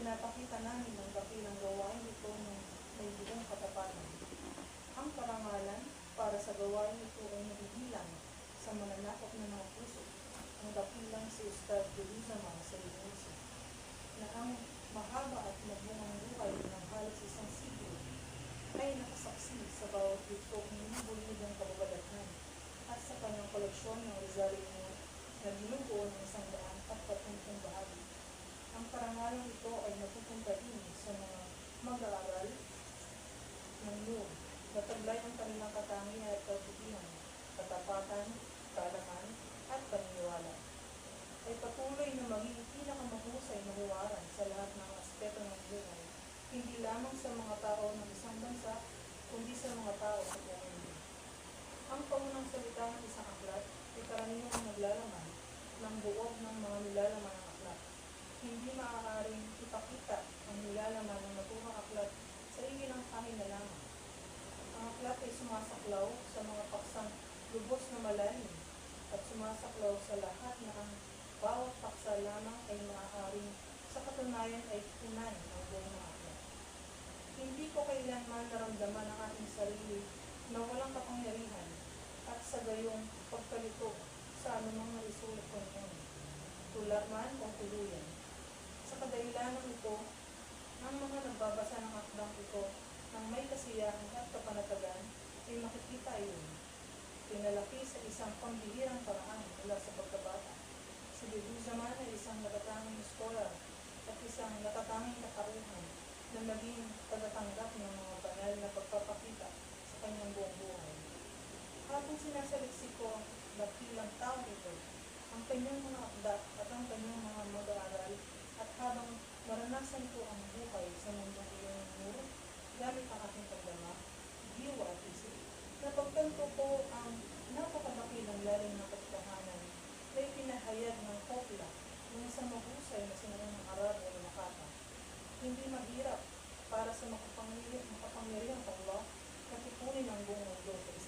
Pinapakita namin ang dakilang gawain ito ng may buong katapatan. Ang karangalan para sa gawain ito ay nabibilang sa mananakop na mga puso. Ang dakilang si Ustad Jerusalem sa Ibuso na ang mahaba at mabungang buhay ng halos isang siglo ay nakasaksi sa bawat dito ng bulidong kababalaghan at sa kanyang koleksyon ng Rosario na binubuo ng isang daan at patuntong bahagi. Ang karangalan ito ay napupunta din sa mga mag-aaral ng loob. Na taglay ang kanilang katangian at kabutihan, katapatan, kaalaman, at paniniwala. Ay patuloy na maging pinakamahusay na huwaran sa lahat ng aspeto ng buhay, hindi lamang sa mga tao ng isang bansa, kundi sa mga tao sa buong mundo. Ang paunang salita ng isang aklat ay karaniwang naglalaman ng buog ng mga nilalaman ng aklat. Hindi maaaring ipakita ang nilalaman ng naturang aklat sa ilang kahin na lamang. Ang aklat ay sumasaklaw sa mga paksang lubos na malalim at sumasaklaw sa lahat na ang bawat paksa lamang ay maaaring sa katunayan ay tunan ng buong aklat. Hindi ko kailanman naramdaman ang aking sarili na walang kapangyarihan at sa gayong pagkalito sa anumang naisulat ko noon. Tula man o tuluyan. Sa kadahilanan ito, ang mga nagbabasa ng akdang ito ng may kasiyahan at kapanatagan ay makikita yun. Pinalaki sa isang pambihirang paraan mula sa pagkabata. Si Bebuzaman ay isang natatanging scholar at isang natatanging katauhan na naging tagatanggap ng mga banal na pagpapakita sa kanyang buong buhay. Habang sinasaliksik ko ang dakilang tao ito, ang kanyang mga akda at ang kanyang mga ilalim ng katotohanan na ipinahayag ng kopla ng isang mahusay na sinunang ng Arabo na Makata. Hindi mahirap para sa makapangyarihang Allah na tipunin ang buong mundo.